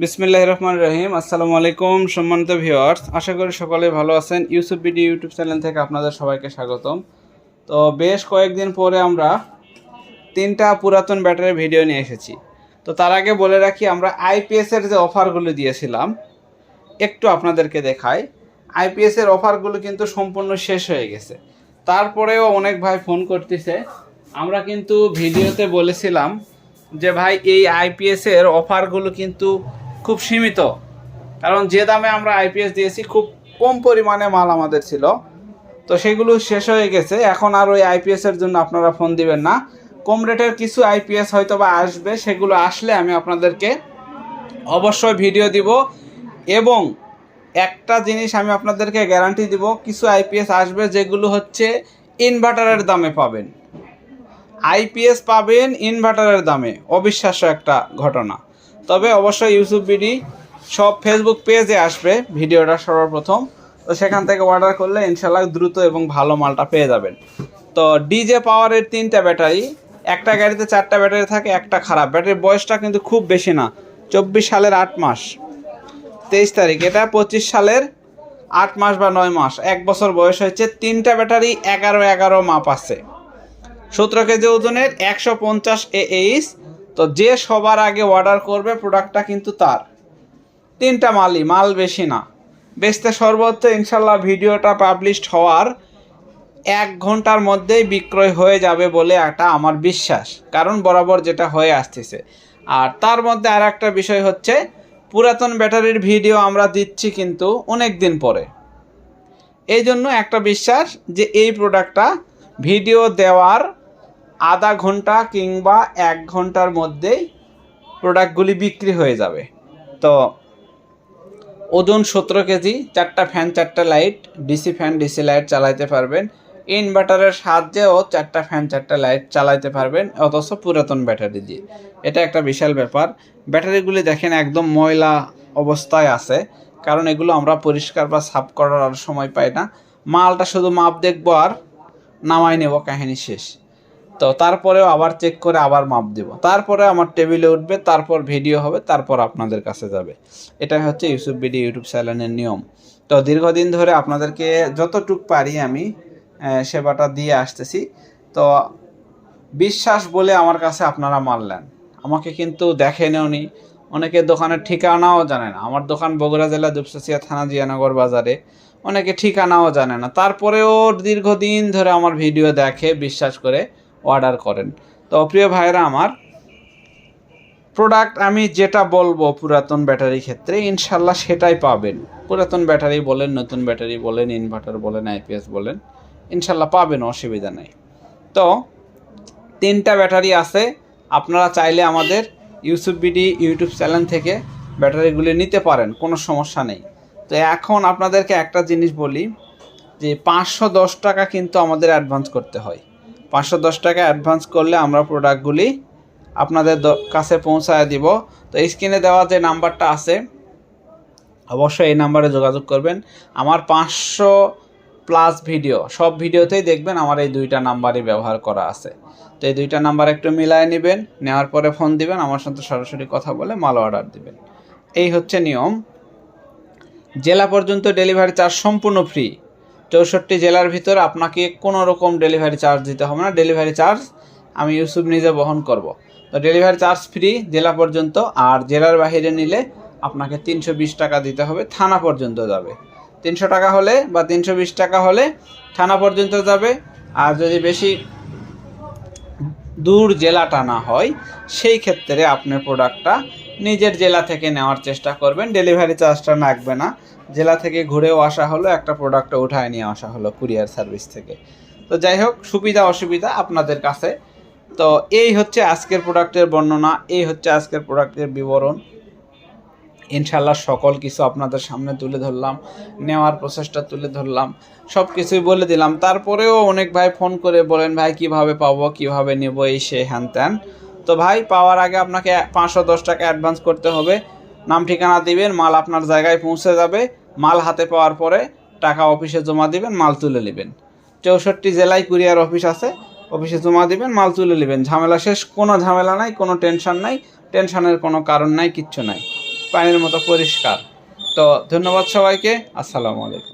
বিসমিল্লাহ রহমান রহিম। আসসালামু আলাইকুম, সম্মানিত ভিউয়ার্স। আশা করি সকলে ভালো আছেন। ইউসুফ বিডি ইউটিউব চ্যানেল থেকে আপনাদের সবাইকে স্বাগতম। তো বেশ কয়েকদিন পরে আমরা তিনটা পুরাতন ব্যাটারির ভিডিও নিয়ে এসেছি। তো তার আগে বলে রাখি, আমরা আইপিএসের যে অফারগুলো দিয়েছিলাম, একটু আপনাদেরকে দেখাই। আইপিএসের অফারগুলো কিন্তু সম্পূর্ণ শেষ হয়ে গেছে। তারপরেও অনেক ভাই ফোন করতেছে। আমরা কিন্তু ভিডিওতে বলেছিলাম যে ভাই, এই আইপিএসের অফারগুলো কিন্তু খুব সীমিত। কারণ যে দামে আমরা আইপিএস দিয়েছি, খুব কম পরিমাণে মাল আমাদের ছিল। তো সেগুলো শেষ হয়ে গেছে। এখন আর ওই আইপিএস এর জন্য আপনারা ফোন দিবেন না। কম রেটের কিছু আইপিএস হয়তো বা আসবে, সেগুলো আসলে আমি আপনাদেরকে অবশ্যই ভিডিও দিব। এবং একটা জিনিস আমি আপনাদেরকে গ্যারান্টি দিব, কিছু আইপিএস আসবে যেগুলো হচ্ছে ইনভার্টারের দামে পাবেন। আইপিএস পাবেন ইনভার্টারের দামে। অবিশ্বাস্য একটা ঘটনা। তবে অবশ্যই ইউসুফ বিডি সব ফেসবুক পেজে আসবে ভিডিওটা সর্বপ্রথম। তো সেখান থেকে অর্ডার করলে ইনশাল্লাহ দ্রুত এবং ভালো মালটা পেয়ে যাবেন। তো ডিজে পাওয়ারের তিনটা ব্যাটারি, একটা গাড়িতে চারটা ব্যাটারি থাকে, একটা খারাপ। ব্যাটারির বয়সটা কিন্তু খুব বেশি না, চব্বিশ সালের আট মাস। তেইশ তারিখ, এটা পঁচিশ সালের আট মাস বা নয় মাস। এক বছর বয়স হয়েছে, তিনটা ব্যাটারি এগারো এগারো মাপ আছে। সতেরো কেজি ওজনের একশো পঞ্চাশ এ এইচ তো যে সবার আগে অর্ডার করবে প্রোডাক্টটা কিন্তু তার। তিনটা মালই, মাল বেশি না। বেচতে সর্বোচ্চ ইনশাল্লাহ ভিডিওটা পাবলিশড হওয়ার এক ঘণ্টার মধ্যেই বিক্রয় হয়ে যাবে বলে একটা আমার বিশ্বাস। কারণ বরাবর যেটা হয়ে আসতেছে। আর তার মধ্যে আর একটা বিষয় হচ্ছে, পুরাতন ব্যাটারির ভিডিও আমরা দিচ্ছি কিন্তু অনেক দিন পরে। এই জন্য একটা বিশ্বাস যে এই প্রোডাক্টটা ভিডিও দেওয়ার আধা ঘণ্টা কিংবা এক ঘণ্টার মধ্যেই প্রোডাক্টগুলি বিক্রি হয়ে যাবে। তো ওজন সতেরো কেজি, চারটা ফ্যান চারটা light DC fan DC light চালাইতে পারবেন। ইনভার্টারের সাহায্যেও চারটা ফ্যান চারটা লাইট চালাইতে পারবেন, অথচ পুরাতন ব্যাটারি দিয়ে। এটা একটা বিশাল ব্যাপার। ব্যাটারিগুলি দেখেন একদম ময়লা অবস্থায় আছে, কারণ এগুলো আমরা পরিষ্কার বা সাফ করার আর সময় পাই না। মালটা শুধু মাপ দেখব আর নামাই নেব কাহিনী শেষ। তো তারপরেও আবার চেক করে আবার মাপ দেব। তারপরে আমার টেবিলে উঠবে, তারপর ভিডিও হবে, তারপর আপনাদের কাছে যাবে। এটাই হচ্ছে ইউসুফ বিডি ইউটিউব চ্যানেলের নিয়ম। তো দীর্ঘদিন ধরে আপনাদেরকে যতটুক পারি আমি সেবাটা দিয়ে আসতেছি। তো বিশ্বাস বলে আমার কাছে আপনারা মানলেন আমাকে কিন্তু দেখেনওনি অনেকে দোকানের ঠিকানাও জানে না। আমার দোকান বগুড়া জেলা দুপসাসিয়া থানা জিয়ানগর বাজারে। অনেকে ঠিকানাও জানে না। তারপরেও দীর্ঘদিন ধরে আমার ভিডিও দেখে, বিশ্বাস করে অর্ডার করেন। তো প্রিয় ভাইরা আমার প্রোডাক্ট আমি যেটা বলব পুরাতন ব্যাটারি ক্ষেত্রে, ইনশাল্লাহ সেটাই পাবেন। পুরাতন ব্যাটারি বলেন, নতুন ব্যাটারি বলেন ইনভার্টার বলেন আইপিএস বলেন, ইনশাল্লাহ পাবেন, অসুবিধা নেই। তো তিনটা ব্যাটারি আছে, আপনারা চাইলে আমাদের ইউসুফ বিডি ইউটিউব চ্যানেল থেকে ব্যাটারিগুলি নিতে পারেন, কোনো সমস্যা নেই। তো এখন আপনাদেরকে একটা জিনিস বলি, যে পাঁচশো দশ টাকা কিন্তু আমাদের অ্যাডভান্স করতে হয়। পাঁচশো দশ টাকা অ্যাডভান্স করলে আমরা প্রোডাক্টগুলি আপনাদের কাছে পৌঁছায় দিব। তো স্ক্রিনে দেওয়া যে নাম্বারটা আছে, অবশ্যই এই নাম্বারে যোগাযোগ করবেন। আমার পাঁচশো প্লাস ভিডিও সব ভিডিওতেই দেখবেন আমার এই দুইটা নাম্বারই ব্যবহার করা আছে। তো এই দুইটা নাম্বার একটু মিলায় নেবেন, নেওয়ার পরে ফোন দিবেন, আমার সাথে সরাসরি কথা বলে মাল অর্ডার দিবেন। এই হচ্ছে নিয়ম। জেলা পর্যন্ত ডেলিভারি চার্জ সম্পূর্ণ ফ্রি চৌষট্টি জেলার ভিতর আপনাকে কোনো রকম ডেলিভারি চার্জ দিতে হবে না। ডেলিভারি চার্জ আমি ইউসুফ নিজে বহন করব। তো ডেলিভারি চার্জ ফ্রি জেলা পর্যন্ত আর জেলার বাইরে নিলে আপনাকে তিনশো বিশ টাকা দিতে হবে, থানা পর্যন্ত যাবে। তিনশো টাকা হলে বা তিনশো বিশ টাকা হলে থানা পর্যন্ত যাবে। আর যদি বেশি দূর জেলাটা না হয়, সেই ক্ষেত্রে আপনার প্রোডাক্টটা নিজের জেলা থেকে নেওয়ার চেষ্টা করবেন। ডেলিভারি চার্জটা লাগবে না। জেলা থেকে ঘুরেও আসা হলো, একটা প্রোডাক্ট উঠায় নিয়ে আসা হলো কুরিয়ার সার্ভিস থেকে। তো যাই হোক, সুবিধা অসুবিধা আপনাদের কাছে। তো এই হচ্ছে আজকের প্রোডাক্টের বর্ণনা, এই হচ্ছে আজকের প্রোডাক্টের বিবরণ। ইনশাল্লাহ সকল কিছু আপনাদের সামনে তুলে ধরলাম, নেওয়ার প্রসেসটা তুলে ধরলাম সব কিছুই বলে দিলাম। তারপরেও অনেক ভাই ফোন করে বলেন, ভাই, কীভাবে পাবো, কীভাবে নেব? এই সে হ্যান ত্যান। তো ভাই, পাওয়ার আগে আপনাকে পাঁচশো দশ টাকা অ্যাডভান্স করতে হবে। নাম ঠিকানা দিবেন, মাল আপনার জায়গায় পৌঁছে যাবে। মাল হাতে পাওয়ার পরে টাকা অফিসে জমা দিবেন, মাল তুলে নেবেন। চৌষট্টি জেলায় কুরিয়ার অফিস আছে, অফিসে জমা দিবেন, মাল তুলে নেবেন। ঝামেলা শেষ, কোনো ঝামেলা নাই, কোনো টেনশন নাই টেনশনের কোনো কারণ নাই, কিচ্ছু নাই। পানির মতো পরিষ্কার। তো ধন্যবাদ সবাইকে, আসসালামু আলাইকুম।